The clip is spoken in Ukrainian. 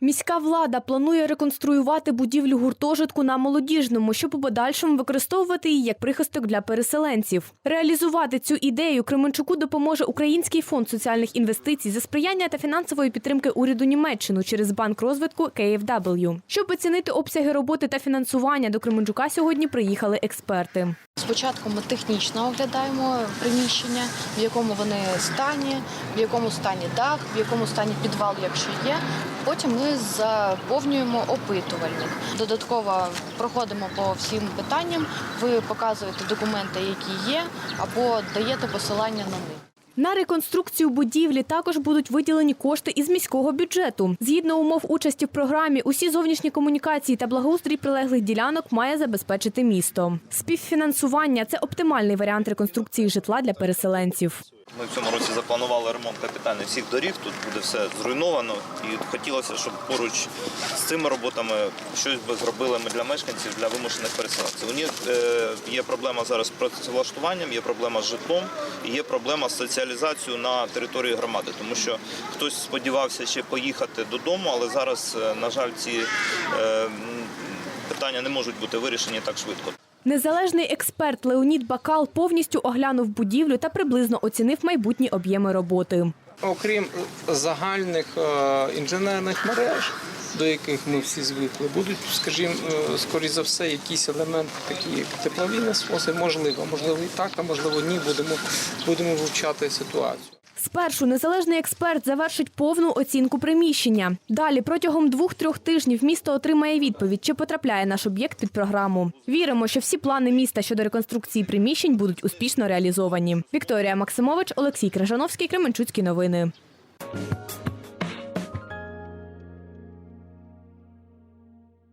Міська влада планує реконструювати будівлю гуртожитку на молодіжному, щоб у подальшому використовувати її як прихисток для переселенців. Реалізувати цю ідею Кременчуку допоможе Український фонд соціальних інвестицій за сприяння та фінансової підтримки уряду Німеччини через банк розвитку KFW. Щоб оцінити обсяги роботи та фінансування до Кременчука сьогодні приїхали експерти. Спочатку ми технічно оглядаємо приміщення, в якому вони стані, в якому стані дах, в якому стані підвал, якщо є. Потім ми заповнюємо опитувальник. Додатково проходимо по всім питанням. Ви показуєте документи, які є, або даєте посилання на них. На реконструкцію будівлі також будуть виділені кошти із міського бюджету. Згідно умов участі в програмі, усі зовнішні комунікації та благоустрій прилеглих ділянок має забезпечити місто. Співфінансування це оптимальний варіант реконструкції житла для переселенців. Ми в цьому році запланували ремонт капітальний всіх доріг. Тут буде все зруйновано, і хотілося, щоб поруч з цими роботами щось би зробили ми для мешканців, для вимушених переселенців. У них е, є проблема зараз з працевлаштуванням, є проблема з житлом, і є проблема з соціалізацією на території громади, тому що хтось сподівався ще поїхати додому, але зараз, е, на жаль, ці е, питання не можуть бути вирішені так швидко. Незалежний експерт Леонід Бакал повністю оглянув будівлю та приблизно оцінив майбутні об'єми роботи. Окрім загальних е, інженерних мереж, до яких ми всі звикли, будуть, скажімо, е, скоріш за все, якісь елементи, такі як теплові насоси, можливо, можливо і так, а можливо ні. Будемо будемо вивчати ситуацію. Спершу незалежний експерт завершить повну оцінку приміщення. Далі протягом двох-трьох тижнів місто отримає відповідь, чи потрапляє наш об'єкт під програму. Віримо, що всі плани міста щодо реконструкції приміщень будуть успішно реалізовані. Вікторія Максимович, Олексій Крижановський, Кременчуцькі новини.